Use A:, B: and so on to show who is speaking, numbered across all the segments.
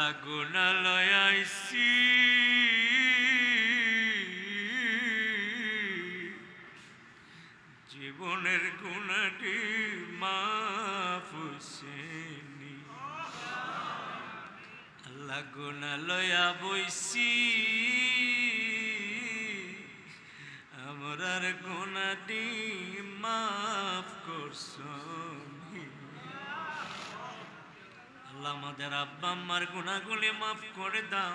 A: আল্লাহ গুণালয় আইসি জীবনের গুণাটি মাফ হোসেনি আল্লাহ গুণালয়া বইসি আমরার গুণাটি মাফ করছনি আল্লাহ আমাদের আব্বা আম্মার গুণাগুলি মাফ করে দাও।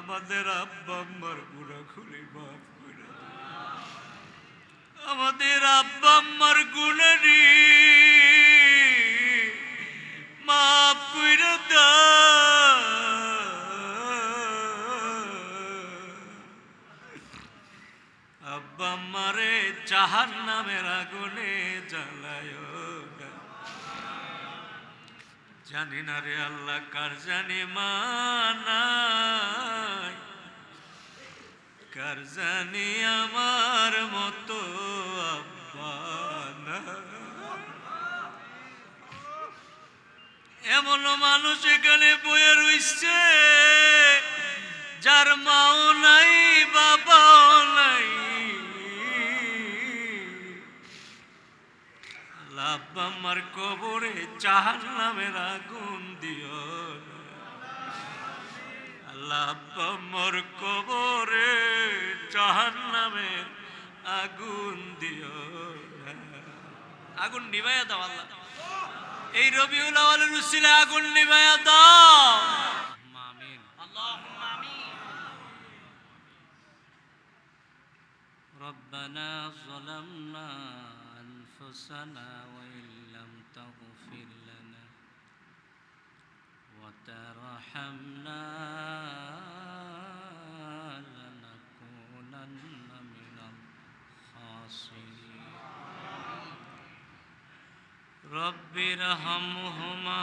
A: আমাদের আব্বা আম্মার গুণাগুলি মাফ করে দাও। আমাদের আব্বা আম্মার গুণানি মাফ করে দাও। আব্বা আম্মারে জাহান নামের আগুনে জ্বালায়। জানি না রে আল্লাহ, কার জানি মানাই কার জানি আমার মতো। এমন মানুষ এখানে বয়ে রইছে, যার মাও নাই বাবাও নাই লাভ আমার কবরে চাহার নামের আগুন দিও আল্লাহ আমার কবরে চাহার নামের আগুন দিও না। আগুন নিভাইয়া দাও আল্লাহ এই রবিউল আওয়ালের উসিলে আগুন নিভাইয়া দাও আমিন ربنا ظلمنا أنفسنا وترحمنا لنكونن من الخاسرين. رب ارحمهما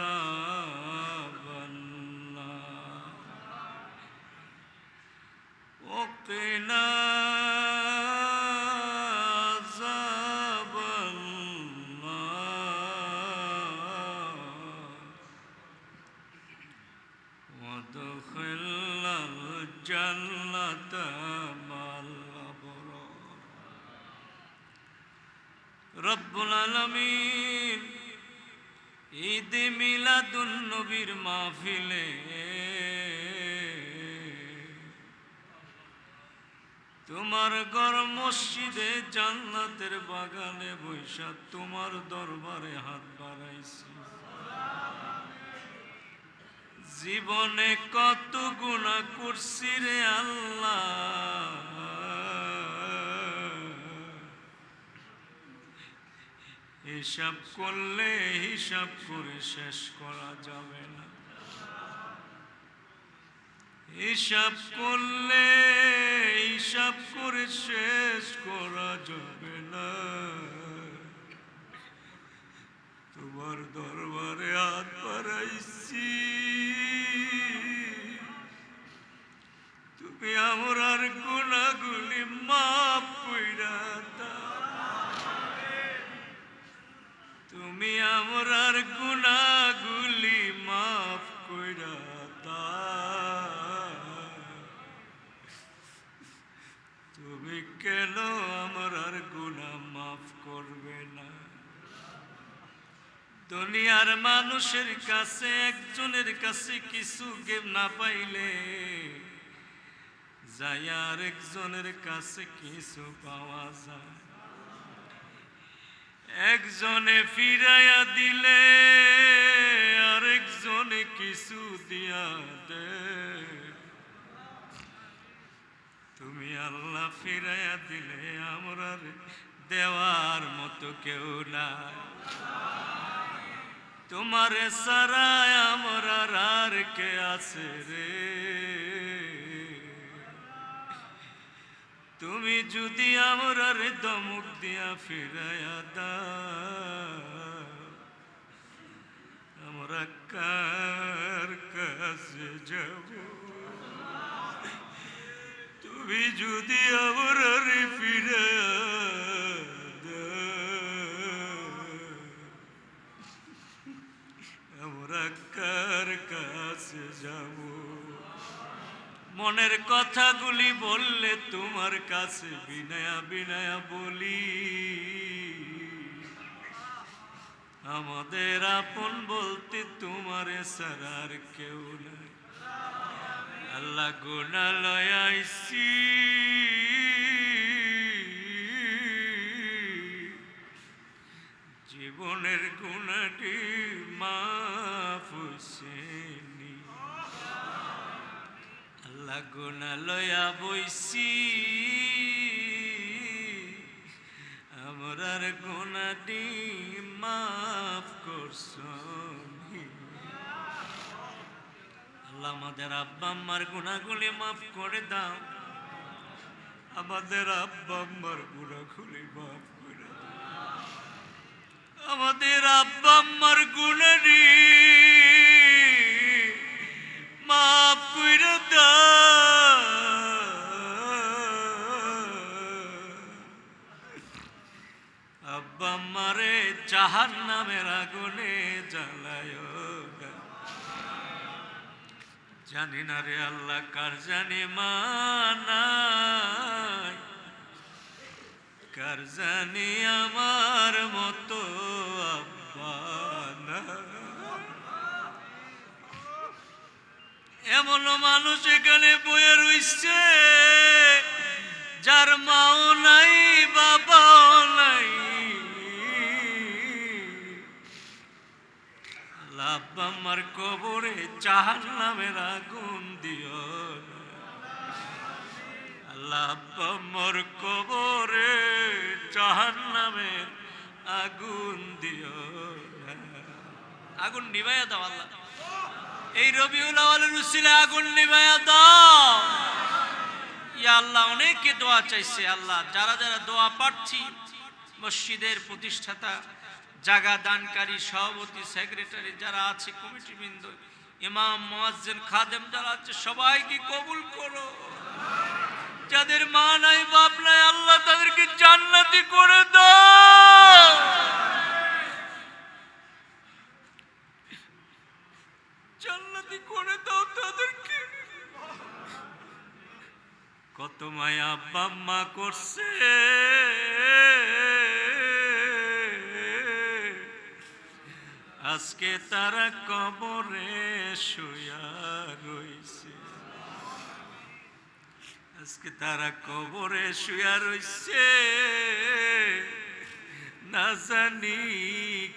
A: عذاب النار. وقنا النار. وادخلنا الجنة مع الأبرار. رب العالمين. ঈদ মিলাদুন নবীর মাহফিলে। তোমার ঘর মসজিদে জান্নাতের বাগানে বৈশা তোমার দরবারে হাত বাড়াইছি। জীবনে কত গুণা করছি রে আল্লাহ। হিসাব করলে হিসাব করে শেষ করা যাবে না। হিসাব করলে হিসাব করে শেষ করা যাবে না। তোমার দরবারে দুনিয়ার মানুষের কাছে, একজনের কাছে কিছু গেম না পাইলে যাই আর একজনের কাছে কিছু পাওয়া যায়। একজনে ফিরাইয়া দিলে, আরেকজনে কিছু দিয়া দে। তুমি আল্লাহ ফিরাইয়া দিলে, আমরা দেওয়ার মতো কেউ নাই। তোমার সারায় আমার আর কে আছে রে? তুমি যদি আমার দমক দিয়া ফিরাইয়া আমরা কার কাছে যাব? তুমি যদি আমার ফিরাইয়া যাব। মনের কথাগুলি বললে তোমার কাছে বিনয়া বিনয়া বলি। আমাদের আপন বলতে তোমার সারার কেউ নাই। আল্লাহ গুণালয় আইসি। জীবনের গুণাটি মাফ আল্লাহ গুণালয়া বইসি আমরার গুণাটি মাফ করছনি আল্লাহ আমাদের আব্বা আম্মার গুণাগুলি মাফ করে দাও। আমাদের আব্বা আম্মার গুণাগুলি মাফ করে দাও। আমাদের আব্বা আম্মার গুণারি জাহান নামের আগুনে জ্বালায় জানি না রে আল্লাহ, কার জানি মানাই কার জানি আমার মতো। এমন মানুষ এখানে বয়ে রইছে, যার মাও নাই বাবাও নাই আমার কবরে চাহার নামের আগুন দিও না। আল্লাহ আমার কবরে চাহার নামের আগুন দিও আগুন নিবাইয়া দাও আল্লাহ। এই রবিউল আওয়ালের উসিলে আগুন নিভাইয়া দাও। ইয়া আল্লাহ অনেকে দোয়া চাইছে আল্লাহ। যারা যারা দোয়া পাচ্ছি মসজিদের প্রতিষ্ঠাতা জাগা দানকারী সভাপতি সেক্রেটারি যারা আছে কমিটি বৃন্দ ইমাম, মুয়াজ্জিন, খাদেম যারা আছে, সবাইকে কবুল করো। যাদের মা নাই, বাপ নাই, আল্লাহ তাদেরকে জান্নাতি করে দাও। করে দাও তাদেরকে। কত মায়া বাম্মা করছে। আজকে তারা কবরে শুয়া রইছে। আজকে তারা কবরে শুয়া রইছে। না জানি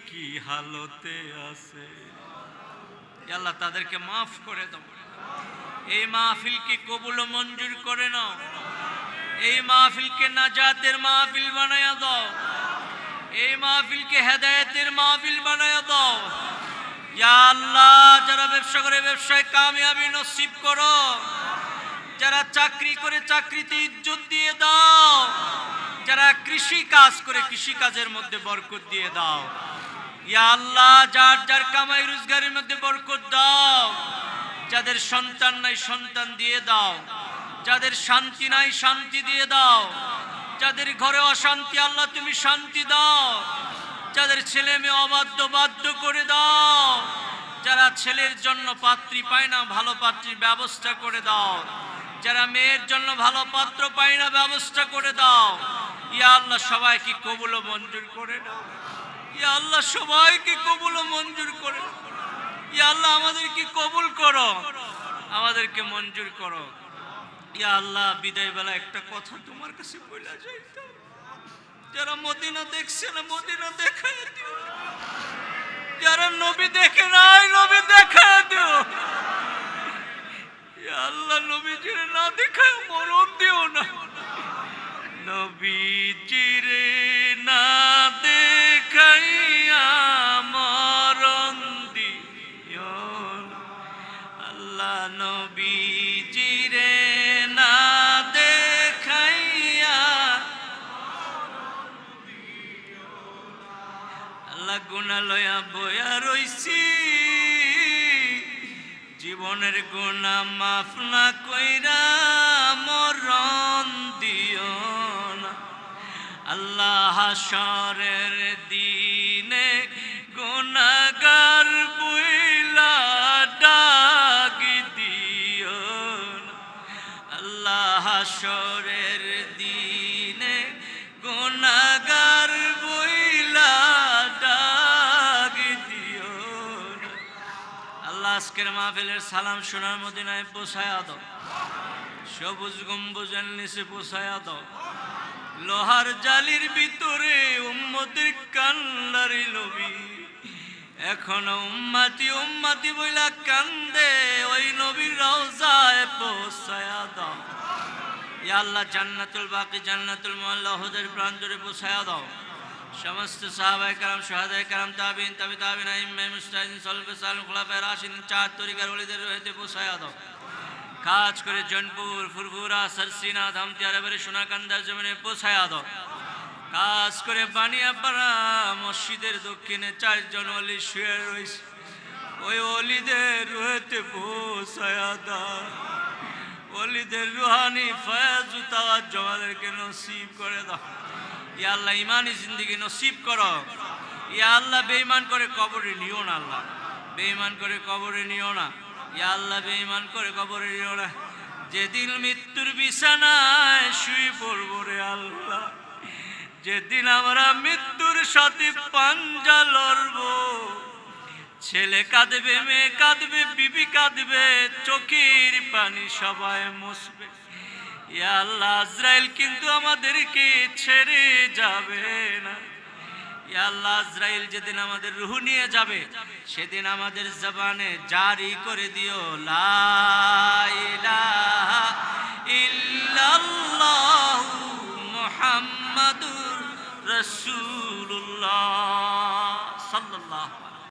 A: কি হালতে আছে। আল্লাহ তাদেরকে মাফ করে দাও। এই মাহফিলকে কবুল মঞ্জুর করে নাও। এই মাহফিলকে নাজাতের মাহফিল বানায়া দাও। এই মাহফিলকে হেদায়েতের মাহফিল বানায়া দাও। ইয়া আল্লাহ, যারা ব্যবসা করে, ব্যবসায় কামিয়াবি নসিব করো। যারা চাকরি করে, চাকরিতে ইজ্জত দিয়ে দাও। যারা কৃষি কাজ করে, কৃষি কাজের মধ্যে বরকত দিয়ে দাও। ইয়া আল্লাহ, যার যার কামাই রোজগারের মধ্যে বরকত দাও। যাদের সন্তান নাই, সন্তান দিয়ে দাও। যাদের শান্তি নাই, শান্তি দিয়ে দাও। যাদের ঘরে অশান্তি, আল্লাহ তুমি শান্তি দাও। যাদের ছেলে মেয়ে অবাধ্য, বাধ্য করে দাও। যারা ছেলের জন্য পাত্রী পায় না, ভালো পাত্রীর ব্যবস্থা করে দাও। যারা মেয়ের জন্য ভালো পাত্র পায় না, ব্যবস্থা করে দাও। ইয়া আল্লাহ, সবাইকে কবুল মঞ্জুর করে দাও ইয়া আল্লাহ, সবাইকে কবুল মঞ্জুর করে ইয়া আল্লাহ, আমাদেরকে কবুল করো। আমাদেরকে মঞ্জুর করো। ইয়া আল্লাহ, বিদায় বেলা একটা কথা তোমার কাছে বলে যাইতাম। যারা মদিনা দেখছে না, মদিনা দেখায় দিও। যারা নবী দেখে নাই, নবী দেখায় দিও। আল্লাহ, নবীজির না দেখায় মরণ দিও না। নবীজিরে না দেখাইয়া মরণ দিও। আল্লাহ নবীজিরে আল্লাহ গুণা লয়া বয়া রইছি। জীবনের গুণা মাফ না কইরা মরণ দিও না। আল্লাহ সরের দিনে গুণাগার আজকের মাহফিলের সালাম শোনার মদিনায় পোষায় দাও সবুজ গম্বুজের নিচে পোষায় দাও লোহার জালির ভিতরে উম্মতের কান্দারি নবী এখনও উম্মাতি উম্মাতি বইলা কান্দে, ওই নবীর রওজায় পৌঁছায়া দাও ইয়া আল্লাহ জান্নাতুল বাকি, জান্নাতুল মোয়াল্লা হুদের প্রাণ জুড়ে পৌঁছায়া দাও সমস্ত সাহাবায়ে কালাম শাহাদায়ে কালাম তাবিন, তাবি, তাবিন, আইম্মে, মুস্তাহিদিন, সলফে, সালাম, খুলাফায়ে চার তরিকার ওলিদের পৌঁছায়া দাও কাজ করে জনপুর, ফুরফুরা, সরসিনা ধামতিয়ার এবারে সোনাকান্দার জমিনে দাও কাজ করে বানিয়াপাড়া মসজিদের দক্ষিণে চারজন অলি শুয়ে রয়েছে ওই অলিদের রুহেতে পৌঁছায়া দাও অলিদের রুহানি ফয়াজ তাওয়াজ জমাদেরকে নসিব করে দাও। ইয়া আল্লাহ ইমানি জিন্দিগি নসিব করো। ইয়া আল্লাহ, বেঈমান করে কবরে নিও না আল্লাহ। বেঈমান করে কবরে নিও না। ইয়া আল্লাহ, বেঈমান করে কবরে নিও না। যেদিন মৃত্যুর বিছানায় শুয়ে পড়ব রে আল্লাহ, যেদিন আমরা মৃত্যুর সাথে পাঞ্জা লড়বো। ছেলে কাঁদবে, মেয়ে কাঁদবে, বিবি কাঁদবে, চোখের পানি সবাই ইয়া আল্লাহ, আজরাইল কিন্তু আমাদেরকে ছেড়ে যাবে না। আল্লাহ, আজরাইল যেদিন আমাদের রুহ নিয়ে যাবে, সেদিন আমাদের জবানে জারি করে দিও, লা ইলাহা ইল্লাল্লাহু মুহাম্মাদুর সাল্লাল্লাহু